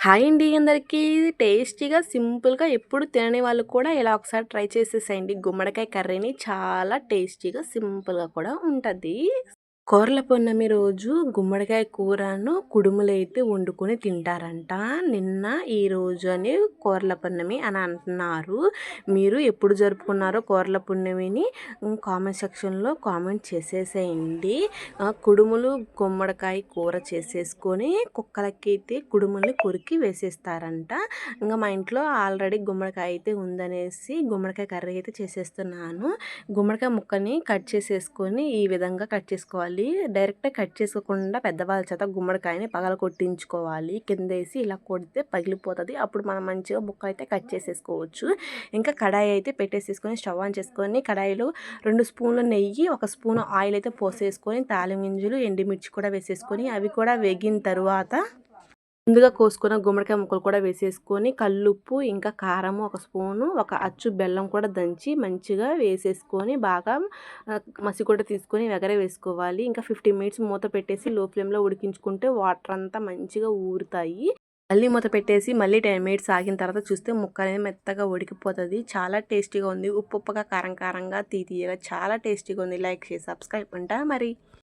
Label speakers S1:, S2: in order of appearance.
S1: Hi అండి అందరికీ. టేస్టీగా సింపుల్గా ఎప్పుడు తినని వాళ్ళు కూడా ఇలా ఒకసారి ట్రై చేసేసేయండి. గుమ్మడికాయ కర్రీని చాలా టేస్టీగా సింపుల్గా కూడా ఉంటుంది. కోరల పొన్నమి రోజు గుమ్మడికాయ కూరను కుడుములు అయితే వండుకొని తింటారంట. నిన్న ఈ రోజు అని కోర్ల పొన్నమి అని అంటున్నారు. మీరు ఎప్పుడు జరుపుకున్నారో కోర్ల పున్నమిని కామెంట్ సెక్షన్లో కామెంట్ చేసేసేయండి. కుడుములు గుమ్మడికాయ కూర చేసేసుకొని కుక్కలకి అయితే కుడుముల్ని కొరికి వేసేస్తారంట. ఇంకా మా ఇంట్లో ఆల్రెడీ గుమ్మడికాయ అయితే ఉందనేసి గుమ్మడికాయ కర్రీ అయితే చేసేస్తున్నాను. గుమ్మడికాయ ముక్కని కట్ చేసేసుకొని ఈ విధంగా కట్ చేసుకోవాలి. చేసుకోవాలి డైరెక్ట్గా కట్ చేసుకోకుండా పెద్దవాళ్ళ చేత గుమ్మడికాయని పగల కొట్టించుకోవాలి. కింద వేసి ఇలా కొడితే పగిలిపోతుంది. అప్పుడు మనం మంచిగా ముక్కలు అయితే కట్ చేసేసుకోవచ్చు. ఇంకా కడాయి అయితే పెట్టేసేసుకొని స్టవ్ ఆన్ చేసుకొని కడాయిలో రెండు స్పూన్లు నెయ్యి ఒక స్పూన్ ఆయిల్ అయితే పోసేసుకొని తాలిమింజలు ఎండిమిర్చి కూడా వేసేసుకొని అవి కూడా వేగిన తర్వాత ముందుగా కోసుకున్న గుమ్మడికాయ ముక్కలు కూడా వేసేసుకొని కల్లుప్పు ఇంకా కారము ఒక స్పూను ఒక అచ్చు బెల్లం కూడా దంచి మంచిగా వేసేసుకొని బాగా మసి కూడా తీసుకొని ఎగర వేసుకోవాలి. ఇంకా ఫిఫ్టీ మినిట్స్ మూత పెట్టేసి లో ఫ్లేమ్లో ఉడికించుకుంటే వాటర్ అంతా మంచిగా ఊరుతాయి. మళ్ళీ మూత పెట్టేసి మళ్ళీ టెన్ మినిట్స్ ఆగిన తర్వాత చూస్తే ముక్క అనేది మెత్తగా ఉడికిపోతుంది. చాలా టేస్టీగా ఉంది. ఉప్పు ఉప్పుగా కారం కారంగా తీయగా చాలా టేస్టీగా ఉంది. లైక్ చేసి సబ్స్క్రైబ్ అంటా మరి.